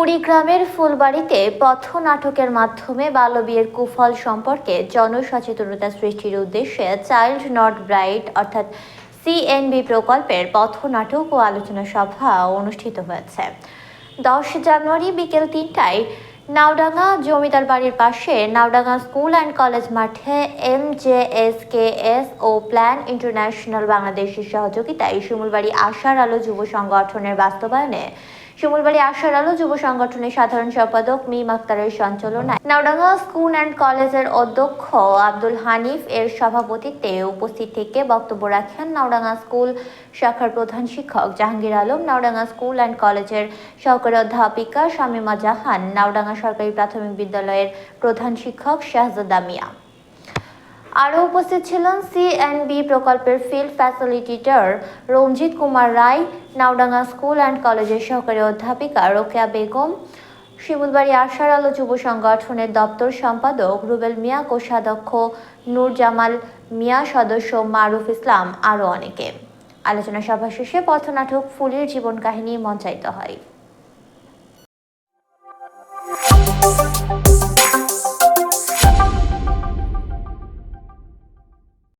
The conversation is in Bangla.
কুড়িগ্রামের ফুলবাড়িতে পথনাটকের মাধ্যমে বাল্যবিয়ের কুফল সম্পর্কে জনসচেতনতা সৃষ্টির উদ্দেশ্যে চাইল্ড নট ব্রাইট, অর্থাৎ সিএনবি প্রকল্পের পথ নাটক ও আলোচনা সভা অনুষ্ঠিত হয়েছে। দশ জানুয়ারি বিকেল তিনটায় নাওডাঙ্গা জমিদার বাড়ির পাশে নাওডাঙ্গা স্কুল অ্যান্ড কলেজ মাঠে M J S K S ও প্ল্যান ইন্টারন্যাশনাল বাংলাদেশের সহযোগিতায় শিমুলবাড়ি আশার আলো যুব সংগঠনের বাস্তবায়নে শিমুলবাড়ি আশার আলো যুব সংগঠনের সাধারণ সম্পাদক মিম আক্তারের সঞ্চালনায়। নাওডাঙ্গা স্কুল অ্যান্ড কলেজের অধ্যক্ষ আব্দুল হানিফ এর সভাপতিত্বে উপস্থিত থেকে বক্তব্য রাখেন নাওডাঙ্গা স্কুল শাখার প্রধান শিক্ষক জাহাঙ্গীর আলম, নাওডাঙ্গা স্কুল অ্যান্ড কলেজের সহকারী অধ্যাপিকা শামিমা জাহান, নাওডাঙ্গা সরকারি প্রাথমিক বিদ্যালয়ের প্রধান শিক্ষক শাহজাদা মিয়া। আরও উপস্থিত ছিলেন সিএনবি প্রকল্পের field facilitator Ranjit Kumar Roy, Naodanga school and কলেজের সহকারী অধ্যাপিকা রোকেয়া বেগম, শিমুলবাড়ি আশার আলো যুব সংগঠনের দপ্তর সম্পাদক রুবেল মিয়া, কোষাধ্যক্ষ নূর জামাল মিয়া, সদস্য মারুফ ইসলাম আরও অনেকে। আলোচনা সভা শেষে পথনাটক ফুলের জীবন কাহিনী মঞ্চায়িত হয়।